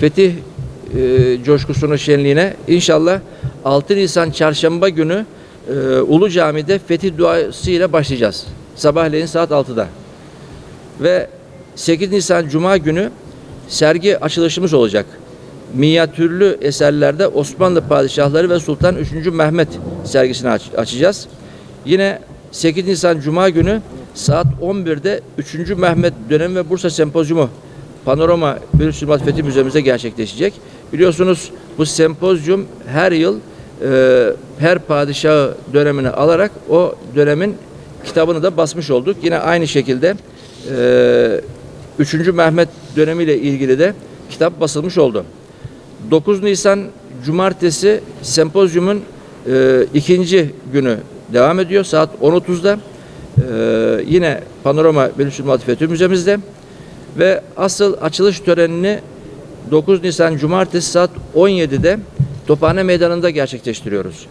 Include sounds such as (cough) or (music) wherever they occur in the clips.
fetih e, coşkusunu şenliğine inşallah 6 Nisan çarşamba günü e, Ulu Cami'de fetih duası ile başlayacağız. Sabahleyin saat 6'da. Ve 8 Nisan Cuma günü sergi açılışımız olacak. Minyatürlü eserlerde Osmanlı Padişahları ve Sultan 3. Mehmet sergisini aç- açacağız. Yine 8 Nisan Cuma günü saat 11'de 3. Mehmet dönemi ve Bursa Sempozyumu Panorama Bölüsülmat Fethi Müzemizde gerçekleşecek. Biliyorsunuz bu sempozyum her yıl e, her padişahı dönemini alarak o dönemin kitabını da basmış olduk. Yine aynı şekilde e, 3. Mehmet dönemiyle ilgili de kitap basılmış oldu. 9 Nisan Cumartesi sempozyumun e, ikinci günü devam ediyor saat 10.30'da. E, yine Panorama Bölüsülmat Fethi Müzemizde ve asıl açılış törenini 9 Nisan Cumartesi saat 17'de Tophane Meydanı'nda gerçekleştiriyoruz.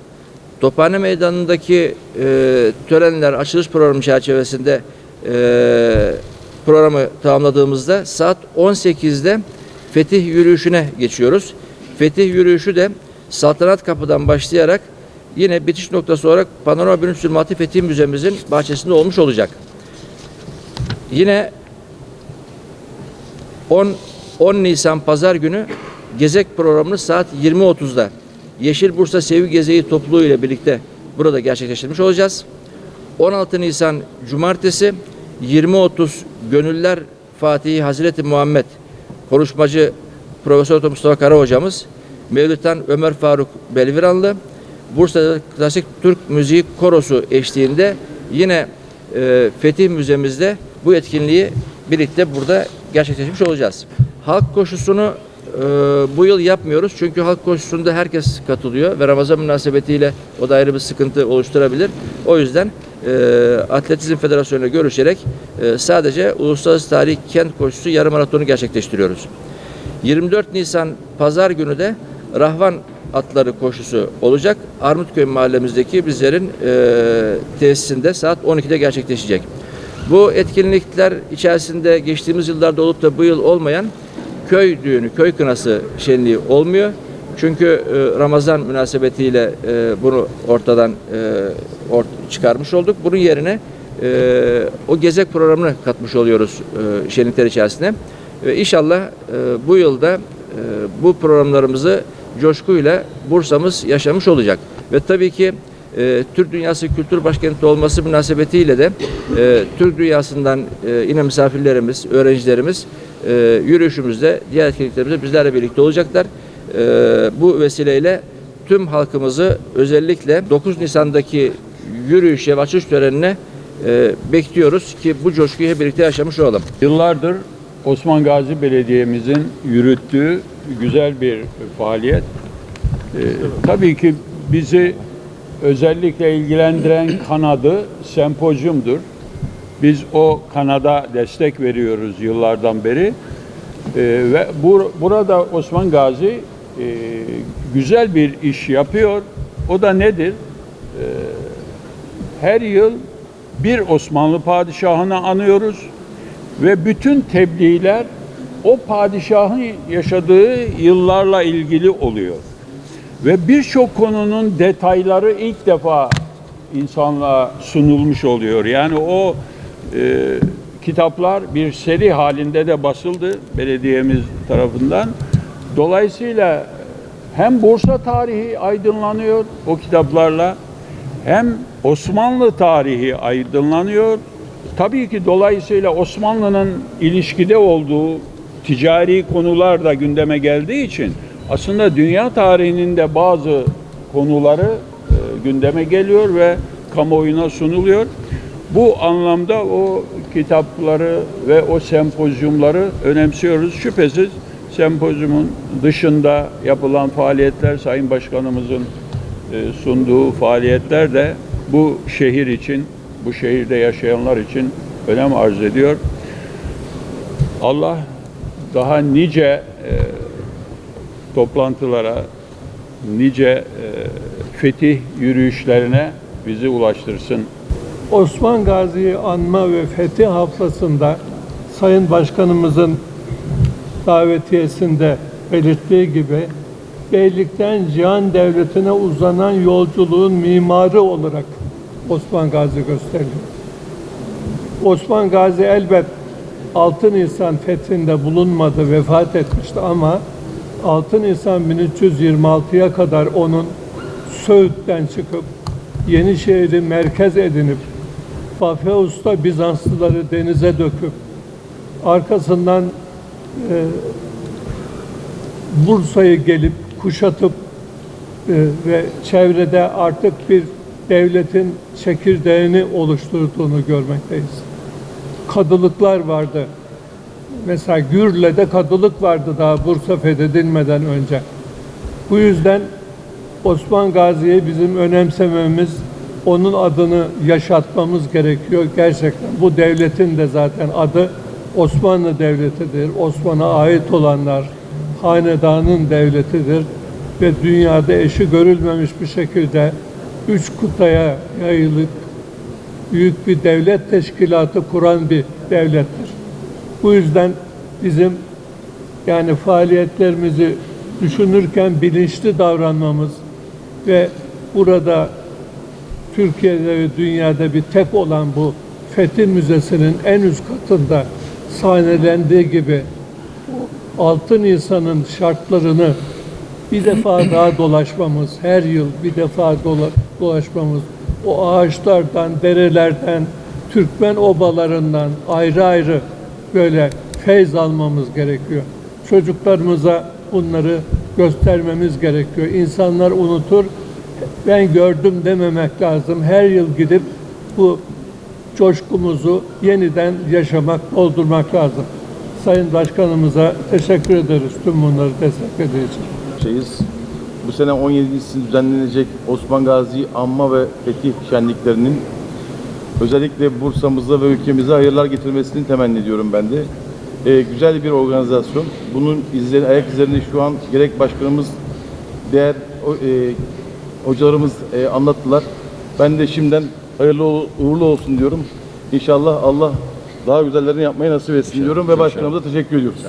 Tophane Meydanı'ndaki e, törenler, açılış programı çerçevesinde e, programı tamamladığımızda saat 18'de Fetih yürüyüşüne geçiyoruz. Fetih yürüyüşü de Saltanat Kapı'dan başlayarak yine bitiş noktası olarak Panorama Bülent Sülmati Fetih Müzemizin bahçesinde olmuş olacak. Yine 10 10 Nisan Pazar günü Gezek programını saat 20.30'da Yeşil Bursa Sevgi Gezeği topluluğu ile birlikte burada gerçekleştirmiş olacağız. 16 Nisan Cumartesi 20.30 Gönüller Fatihi Hazreti Muhammed konuşmacı Profesör Mustafa Kara hocamız Mevlüt'ten Ömer Faruk Belviranlı Bursa'da Klasik Türk Müziği Korosu eşliğinde yine e, Fetih Müzemizde bu etkinliği birlikte burada gerçekleştirmiş olacağız. Halk koşusunu e, bu yıl yapmıyoruz çünkü halk koşusunda herkes katılıyor ve Ramazan münasebetiyle o da ayrı bir sıkıntı oluşturabilir. O yüzden e, Atletizm Federasyonu'yla görüşerek e, sadece Uluslararası Tarih Kent Koşusu yarım maratonu gerçekleştiriyoruz. 24 Nisan Pazar günü de Rahvan atları koşusu olacak. Armutköy mahallemizdeki bizlerin e, tesisinde saat 12'de gerçekleşecek. Bu etkinlikler içerisinde geçtiğimiz yıllarda olup da bu yıl olmayan köy düğünü, köy kınası şenliği olmuyor. Çünkü e, Ramazan münasebetiyle e, bunu ortadan e, çıkarmış olduk. Bunun yerine o gezek programını katmış oluyoruz şenlikler içerisine. Ve inşallah bu yılda bu programlarımızı coşkuyla Bursa'mız yaşamış olacak. Ve tabii ki e, Türk Dünyası Kültür Başkenti olması münasebetiyle de e, Türk dünyasından e, yine misafirlerimiz, öğrencilerimiz e, yürüyüşümüzde, diğer etkinliklerimizde bizlerle birlikte olacaklar. E, bu vesileyle tüm halkımızı özellikle 9 Nisan'daki yürüyüşe ve törenine e, bekliyoruz ki bu coşkuyu hep birlikte yaşamış olalım. Yıllardır Osman Gazi Belediye'mizin yürüttüğü güzel bir faaliyet. Ee, tabii ki bizi özellikle ilgilendiren kanadı sempozyumdur. Biz o kanada destek veriyoruz yıllardan beri. Ee, ve bur- burada Osman Gazi e, güzel bir iş yapıyor. O da nedir? Ee, her yıl bir Osmanlı padişahını anıyoruz ve bütün tebliğler o padişahın yaşadığı yıllarla ilgili oluyor. Ve birçok konunun detayları ilk defa insanlığa sunulmuş oluyor. Yani o e, kitaplar bir seri halinde de basıldı belediyemiz tarafından. Dolayısıyla hem Bursa tarihi aydınlanıyor o kitaplarla hem Osmanlı tarihi aydınlanıyor. Tabii ki dolayısıyla Osmanlı'nın ilişkide olduğu ticari konular da gündeme geldiği için aslında dünya tarihinin de bazı konuları e, gündeme geliyor ve kamuoyuna sunuluyor. Bu anlamda o kitapları ve o sempozyumları önemsiyoruz. Şüphesiz sempozyumun dışında yapılan faaliyetler Sayın Başkanımızın e, sunduğu faaliyetler de bu şehir için, bu şehirde yaşayanlar için önem arz ediyor. Allah daha nice e, toplantılara, nice e, fetih yürüyüşlerine bizi ulaştırsın. Osman Gazi'yi anma ve fetih haftasında Sayın Başkanımızın davetiyesinde belirttiği gibi beylikten cihan devletine uzanan yolculuğun mimarı olarak Osman Gazi gösteriliyor. Osman Gazi elbet 6 Nisan fethinde bulunmadı, vefat etmişti ama 6 Nisan 1326'ya kadar onun Söğüt'ten çıkıp Yenişehir'i merkez edinip Bafeus'ta Bizanslıları denize döküp arkasından e, Bursa'yı gelip kuşatıp e, ve çevrede artık bir devletin çekirdeğini oluşturduğunu görmekteyiz. Kadılıklar vardı. Mesela Gürle'de kadılık vardı daha Bursa fethedilmeden önce. Bu yüzden Osman Gazi'yi bizim önemsememiz, onun adını yaşatmamız gerekiyor. Gerçekten bu devletin de zaten adı Osmanlı Devleti'dir. Osman'a ait olanlar hanedanın devletidir ve dünyada eşi görülmemiş bir şekilde üç kıtaya yayılıp büyük bir devlet teşkilatı kuran bir devlettir. Bu yüzden bizim yani faaliyetlerimizi düşünürken bilinçli davranmamız ve burada Türkiye'de ve dünyada bir tek olan bu Fethi Müzesi'nin en üst katında sahnelendiği gibi 6 Nisan'ın şartlarını bir defa (clears throat) daha dolaşmamız, her yıl bir defa dola- dolaşmamız, o ağaçlardan, derelerden, Türkmen obalarından ayrı ayrı böyle feyz almamız gerekiyor. Çocuklarımıza bunları göstermemiz gerekiyor. İnsanlar unutur, ben gördüm dememek lazım. Her yıl gidip bu coşkumuzu yeniden yaşamak, doldurmak lazım. Sayın Başkanımıza teşekkür ederiz tüm bunları desteklediği için. şeyiz. Bu sene 17'si düzenlenecek Osman Gazi Anma ve Fetih şenliklerinin özellikle Bursa'mıza ve ülkemize hayırlar getirmesini temenni ediyorum ben de. Ee, güzel bir organizasyon. Bunun izleri, ayak izlerini şu an gerek başkanımız, değer o- e, hocalarımız e, anlattılar. Ben de şimdiden hayırlı uğurlu olsun diyorum. İnşallah Allah daha güzellerini yapmayı nasip etsin diyorum ve başkanımıza teşekkür ediyoruz.